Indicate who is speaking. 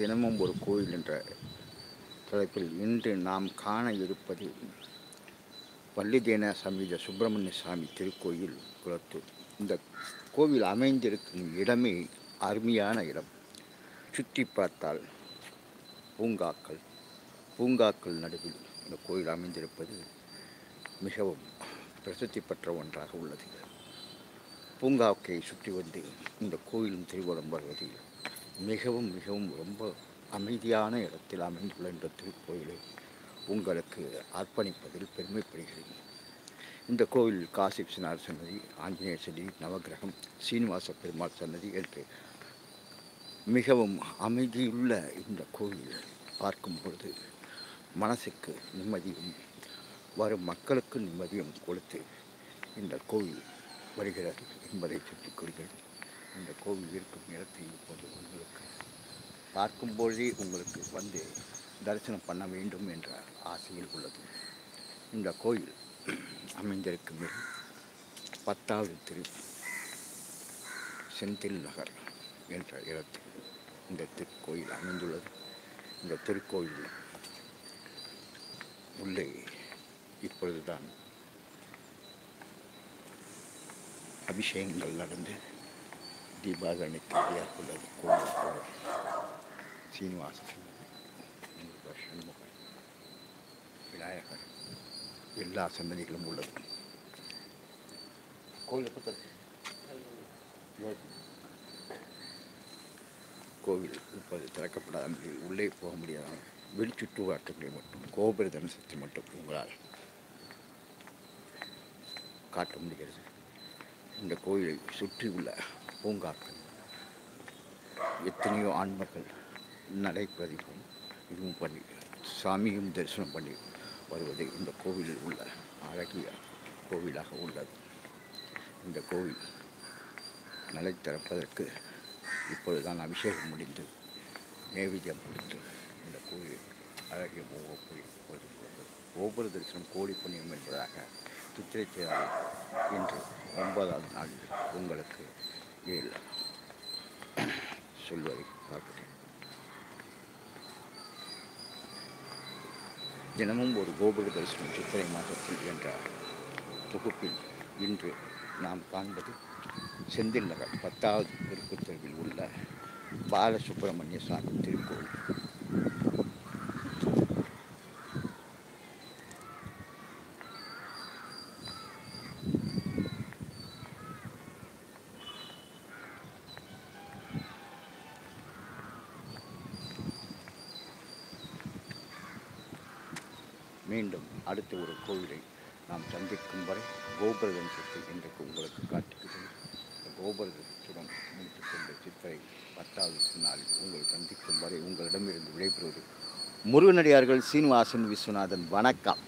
Speaker 1: தினமும் ஒரு கோயில் என்ற தலைப்பில் இன்று நாம் காண இருப்பது வள்ளிதேன சமீத சுப்பிரமணிய சாமி திருக்கோயில் குளத்தூர். இந்த கோவில் அமைந்திருக்கும் இடமே அருமையான இடம். சுற்றி பார்த்தால் பூங்காக்கள் பூங்காக்கள் நடுவில் இந்த கோயில் அமைந்திருப்பது மிகவும் பிரசித்தி பெற்ற ஒன்றாக உள்ளது. பூங்காக்கை சுற்றி வந்து இந்த கோயிலும் திருவலம் வருவது மிகவும் மிகவும் ரொம்ப அமைதியான இடத்தில் அமைந்துள்ள இந்த திருக்கோயிலை உங்களுக்கு அர்ப்பணிப்பதில் பெருமைப்படுகிறேன். இந்த கோவில் காசி விஸ்வநாத சன்னதி ஆஞ்சநேயர் சன்னதி நவகிரகம் சீனிவாச பெருமாள் சன்னதி என்று மிகவும் அமைதியுள்ள இந்த கோயில் பார்க்கும் பொழுது மனசுக்கு நிம்மதியும் வரும் மக்களுக்கு நிம்மதியும் கொடுத்து இந்த கோவில் வருகிறது என்பதை சுட்டிக் கொள்கிறேன் இந்த கோவில் இருக்கும் இடத்தை இப்போது உங்களுக்கு பார்க்கும்பொழுதே உங்களுக்கு வந்து தரிசனம் பண்ண வேண்டும் என்ற ஆசையில் உள்ளது. இந்த கோயில் அமைந்திருக்கும் இடம் பத்தாவது திரு செந்தில் நகர் என்ற இடத்தில் இந்த திருக்கோயில் அமைந்துள்ளது. இந்த திருக்கோயில் உள்ளே இப்பொழுதுதான் அபிஷேகங்கள் நடந்து தீபாவளிக்கு தயார் உள்ளது சீனிவாசன் சண்முகன் விநாயகர் எல்லா சிந்தனைகளும் உள்ளது கோவில் கோவில் இப்போது திறக்கப்படாத நிலையில் உள்ளே போக முடியாத வெளிச்சுற்று வாட்டங்களை மட்டும் கோபுர தரிசனத்தை மட்டும் உங்களால் காட்ட முடிகிறது இந்த கோயிலை சுற்றியுள்ள பூங்காக்கள். எத்தனையோ ஆன்மக்கள் நடைபதிவும் இதுவும் பண்ணி சாமியும் தரிசனம் பண்ணி வருவது இந்த கோவிலில் உள்ள அழகிய கோவிலாக உள்ளது. இந்த கோவில் நடை திறப்பதற்கு இப்பொழுதுதான் அபிஷேகம் முடிந்து நேவேத்தியம் முடிந்து இந்த கோவில் அழகிய ஒவ்வொரு ஒவ்வொரு தரிசனம் கோடி புண்ணியம் என்பதாக சித்திரை தேவை இன்று ஒன்பதாவது நாள் உங்களுக்கு ஏழு சொல்வதை பார்க்கிறேன். தினமும் ஒரு கோபுர தரிசனம் சித்திரை மாதத்தில் என்ற தொகுப்பில் இன்று நாம் காண்பது செந்தில் நகர் பத்தாவது தெற்கு உள்ள பாலசுப்பிரமணிய சாமி திருக்கோவில். மீண்டும் அடுத்த ஒரு கோவிலை நாம் சந்திக்கும் வரை கோபுர தரிசனத்தை இன்றைக்கு உங்களுக்கு காட்டுகிறேன். இந்த கோபுர முடித்துக் கொண்ட சித்திரை பத்தாவது நாளில் உங்களை சந்திக்கும் வரை உங்களிடமிருந்து விடைபெறுவது முருகனடியார்கள் சீனிவாசன் விஸ்வநாதன். வணக்கம்.